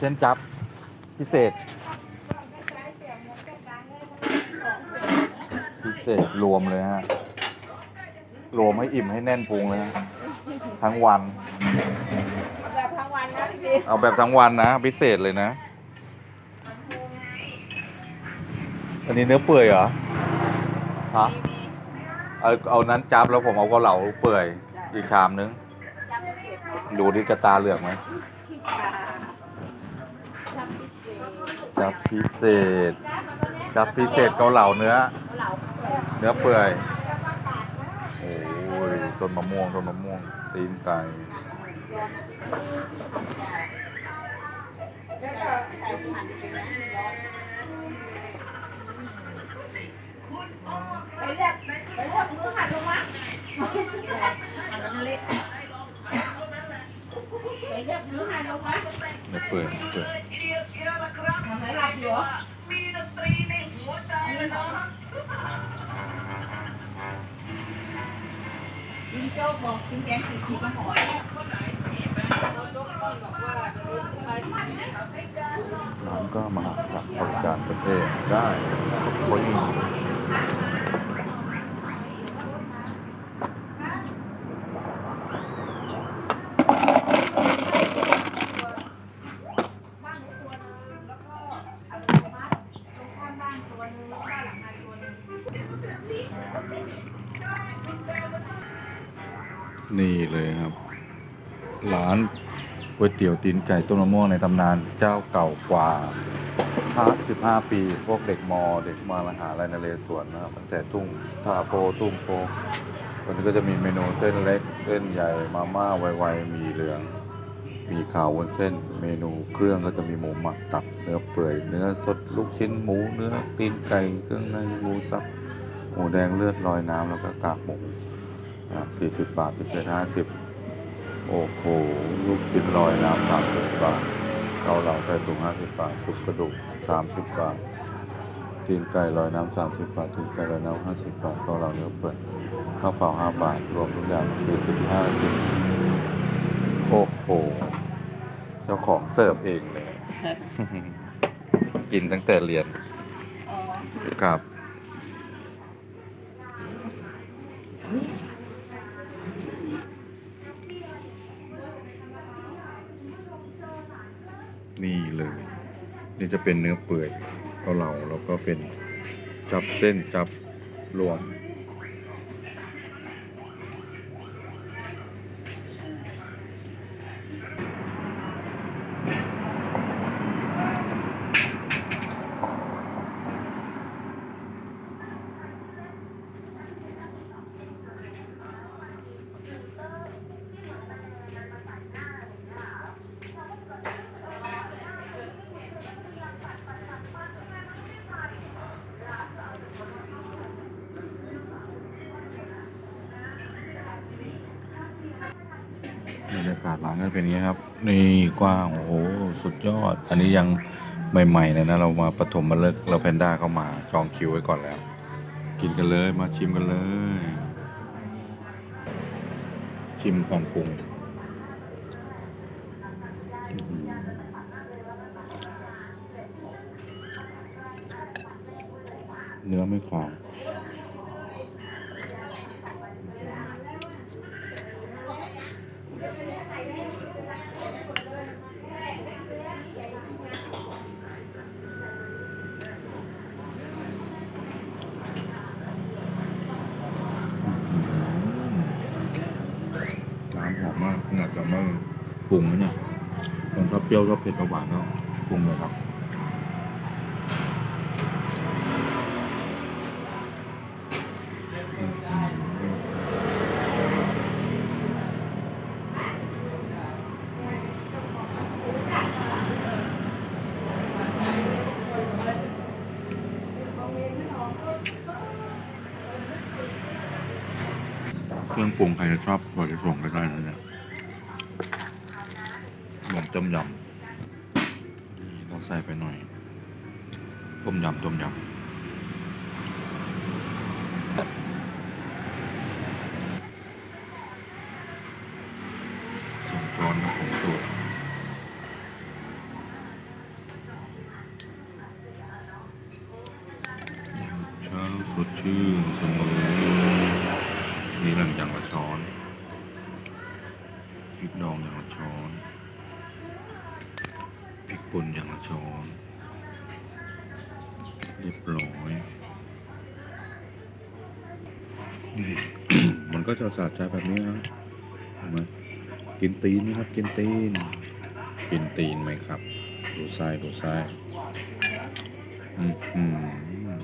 เส้นจับพิเศษ พิเศษรวมเลยฮะ รวมให้อิ่มให้แน่นพุงเลยฮะทั้งวัน แบบทั้งวันนะพี่เอาแบบทั้งวันนะ พิเศษเลยนะ อันนี้เนื้อเปื่อยเหรอฮะเอาเอานั้นจับแล้วผมเอาเกาเหลาเปื่อยอีกชามนึงจำเก็บเนาะดูที่กระตาเหลือกไหม จับพิเศษ จับพิเศษเกาเหลาเนื้อ เนื้อเปื่อย โอ้ยต้นมะม่วงต้นมะม่วง ตีนไก่แล้วก็ใส่หั่นไปนะร้อนไปเรียกไปเรียกมือหันลงมา หันแล้วมันเละไปเรียกมือหันลงมาเนื้อเปื่อยเปื่อยทำไมหลับอยู่เหรอกินโจ๊กบอกกินแกงขี้ขี้ก็หอยร้านก็มาหักบริการประเทศได้ฟรีนี่ ก๋วยเตี๋ยวตีนไก่ต้นมะม่วงในตำนานเจ้าเก่ากว่า15ปี พวกเด็กมอ เด็กมามหาลัยนเรศวรนะครับตั้งแต่ทุ่งท่าโพทุ่งโพวันนี้ก็จะมีเมนูเส้นเล็ก เส้นใหญ่ มาม่าไวๆมีเหลือง มีขาววนเส้น เมนูเครื่องก็จะมีหมูหมักตับ เนื้อเปื่อย เนื้อสด ลูกชิ้นหมู เนื้อตีนไก่ เครื่องในหมูสับ หมูแดงเลือดลอยน้ำแล้วก็กากหมูนะครับ40 บาทพิเศษ50 โอ้โหลูกชิ้นลอยน้ำ30บาทเกาเหลาใส่ถุง50บาทซุปกระดูก30บาทตีนไก่ลอยน้ำ30บาทตีนไก่ลอยน้ำ50บาทเกาเหลาเนื้อเปื่อยข้าวเปล่า5บาท รวมทุกอย่าง40 50โอ้โห เจ้าของเสิร์ฟเองเลย กินตั้งแต่เรียนอ๋อครับ นี่เลย นี่จะเป็นเนื้อเปื่อยเกาเหลาแล้วก็เป็นจับเส้นจับรวม ยากาศร้านก็เป็นอย่างนี้ครับ นี่กว้างโอ้โหสุดยอด อันนี้ยังใหม่ๆเลยนะเรามาปฐมมาเลิกเราแพนด้าเข้ามาจองคิวไว้ก่อนแล้ว กินกันเลยมาชิมกันเลย ชิมความปรุงเนื้อไม่ขาว น้ำหอมมากหนักกับมากปรุงไหมเนี่ยผมถ้าเปรี้ยวก็เผ็ดก็หวานก็ปรุงเลยครับเครื่องปรุงใครจะชอบก็จะส่งไปได้นะเนี่ย หม่งต้มยำนี่เราใส่ไปหน่อยต้มยำต้มยำองช้อนนะผมสูตเช้าสดชื่นเสมอนี่หลังจากละช้อนพริกดองอย่าง ป่นอย่างละช้อน เรียบร้อย มันก็จะสาดใจแบบนี้นะเห็นไหมกินตีนไหมครับ กินตีน กินตีนไหมครับ ดูไส้ดูไส้อืมอืมอืม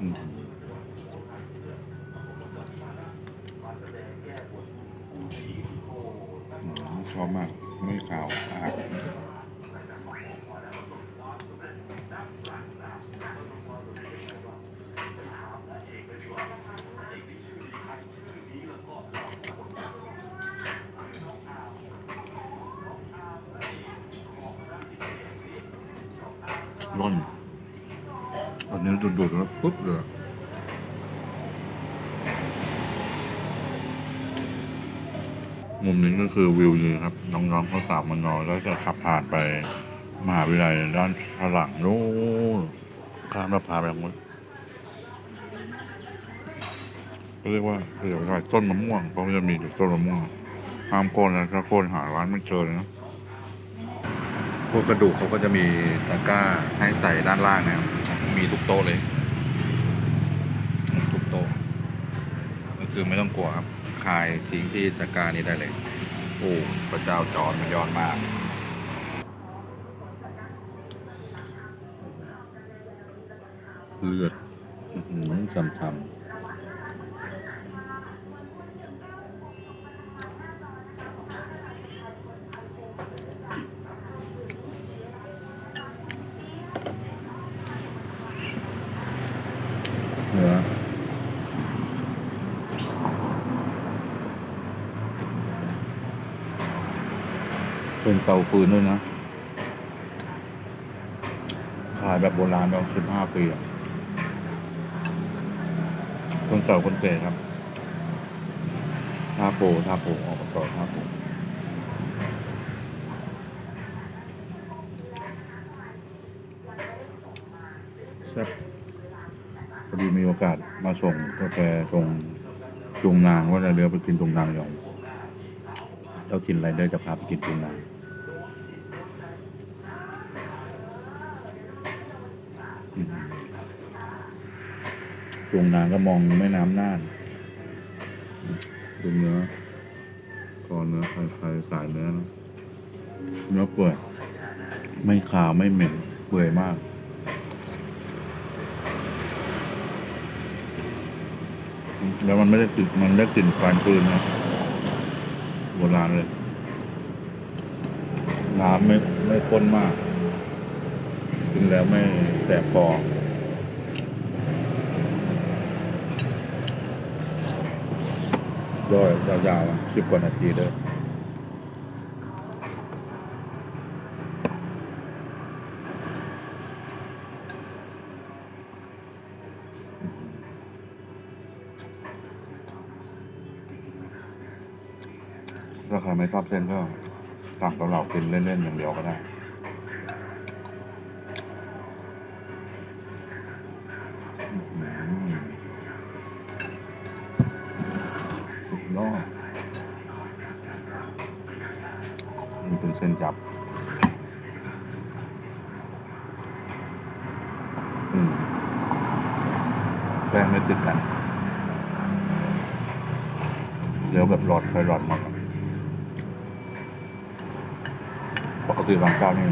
อืมชอบมาก ไม่ขาวสะอาดร่อนอันนี้ดูดๆแล้วปุ๊บเลย มุมนี้ก็คือวิวนี้ครับ น้องๆเขาสามมันนอนแล้วจะขับผ่านไปมหาวิทยาลัยด้านฝรั่งนู้นข้ามสะพานไปทางนู้นก็เรียกว่าเรียกว่าต้นมะม่วงเพราะมันจะมีอยู่ต้นมะม่วงห้ามโค่นนะถ้าโค่นหาร้านไม่เจอเลยนะพวกกระดูกเขาก็จะมีตะกร้าให้ใส่ด้านล่างนะครับมีทุกโต๊ะเลย ทุกโต๊ะก็คือไม่ต้องกลัวครับ คายทิ้งที่ตะกร้านี้ได้เลย โอ้พระเจ้าจอนมันยอดมาก เลือดช้ำๆเนื้อ เป็นเตาฟืนด้วยนะ ขายแบบโบราณแบบสิบห้าปีคนเก่าคนแก่ครับท่าโปท่าโปออกมาต่อท่าโปแซ่บพอดีมีโอกาสมาส่งกาแฟตรงจุงนางว่าจะเรือไปกินจุงนางยองเรากินอะไรได้จะพาไปกินจุงนาง จงนางก็มองแม่น้ำน่านดูเนื้อคอเนื้อใครใครสายเนื้อนะเนื้อเปื่อยไม่ขาวไม่เหม็นเปื่อยมากแล้วมันไม่ได้กลิ่นมันได้กลิ่นฟานปืนนะโบราณเลย น้ำไม่ไม่ข้นมาก กินแล้วไม่แสบคอ ย่อยยาวๆสิบกว่านาทีเด้อถ้าใครไม่ชอบเส้นก็สั่งกับเรากินเล่นๆอย่างเดียวก็ได้ อื้อหือ สุดยอดนี่เป็นเส้นจับแป้งไม่ติดกันเดี๋ยวแบบหลอดไฟหลอดมาครับปกติบางเจ้านี่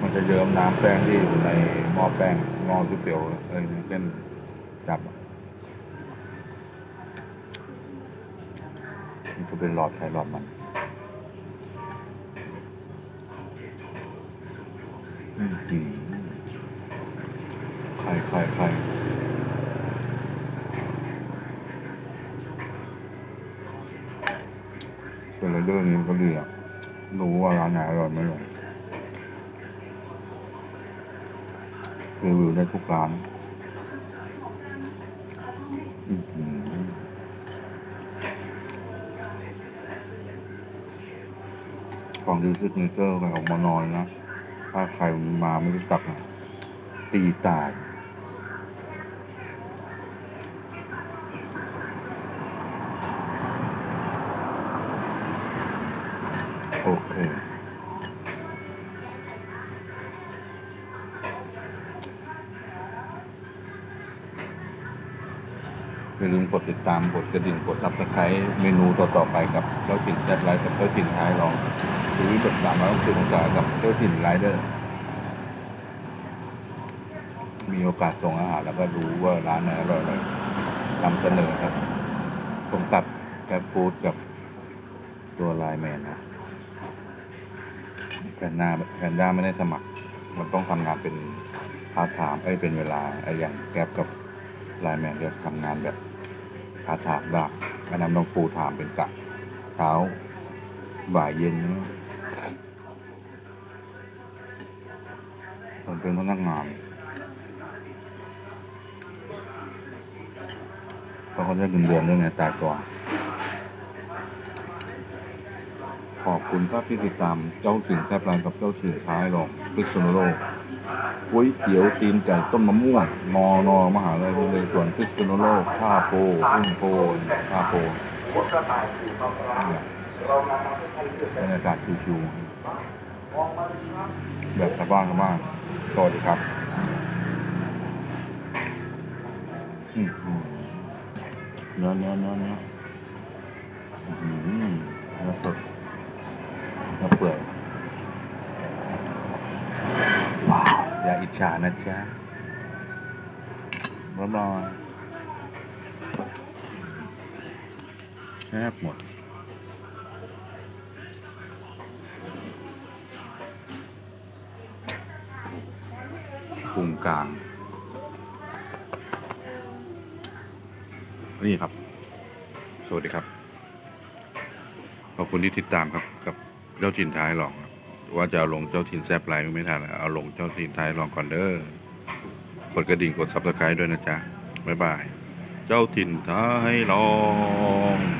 มันจะเยิ้มน้ำแป้งที่อยู่ในหม้อแป้งหม้อก๋วยเตี๋ยวเอ้ยเส้นจับอะ มันจะเป็นหลอดไขหลอดมันอืมไข่ไข่ไข่เป็นอะไรเรื่องนี้มันก็ดีอะรู้ว่าร้านไหนอร่อยไม่อร่อยรีวิวได้ทุกร้าน ของดีซิกเนเจอร์ของมานอนนะ ถ้าใครมาไม่รู้จักนะตีตาย โอเค อย่า ลืมกดติดตามกดกระดิ่งกดซับสไครต์เมนูต่อๆไปกับเจ้าถิ่นแซ่บไลฟ์กับเจ้าถิ่นท้ายรองชีวิตแบบสามร้อยหกสิบองศากับเจ้าถิ่นไรเดอร์มีโอกาสส่งอาหารแล้วก็รู้ว่าร้านไหนอร่อยๆนำเสนอครับผมตัดแกร็บฟูดกับตัวไลน์แมนนะแพนด้าแพนด้าไม่ได้สมัคร มันต้องทำงานเป็นพาร์ทไทม์ไอ้เป็นเวลาไอ้อย่างแกรบกับไลน์แมนจะทำงานแบบ พาร์ทไทม์ได้อันนั้นต้องฟูลไทม์เป็นกะเช้าบ่ายเย็นนะผมเป็นพนักงานเพราะเขาจะเงินเดือนด้วยไงตายตัวขอบคุณครับที่ติดตามเจ้าถิ่นแซบไลน์กับเจ้าถิ่นท้ายรองพิษณุโลก ก๋วยเตี๋ยวตีนไก่ต้มมะม่วงมอนอมหาลัยเรียสวนพิษณุโลกท่าโพอุ้งโพท่าโพบรรยากาศชิวๆแบบชาวบ้านชาวบ้านสวัสดีครับอืมอืมเนื้อเนื้อเนื้อเนื้ออื้อหือเนื้อสดเนื้อเปื่อยว้าว อย่าอิจฉานะจ๊ะบ๊ายบายแซ่บหมดปรุงกลาง นี่ครับ สวัสดีครับ ขอบคุณที่ติดตามครับ กับเจ้าถิ่นท้ายรองครับ ว่าจะเอาลงเจ้าถิ่นแซบไลน์ไม่ทันเอาลงเจ้าถิ่นท้ายลองก่อนเด้อกดกระดิ่งกดซับสไครต์ด้วยนะจ๊ะบ๊ายบาย เจ้าถิ่นท้ายลอง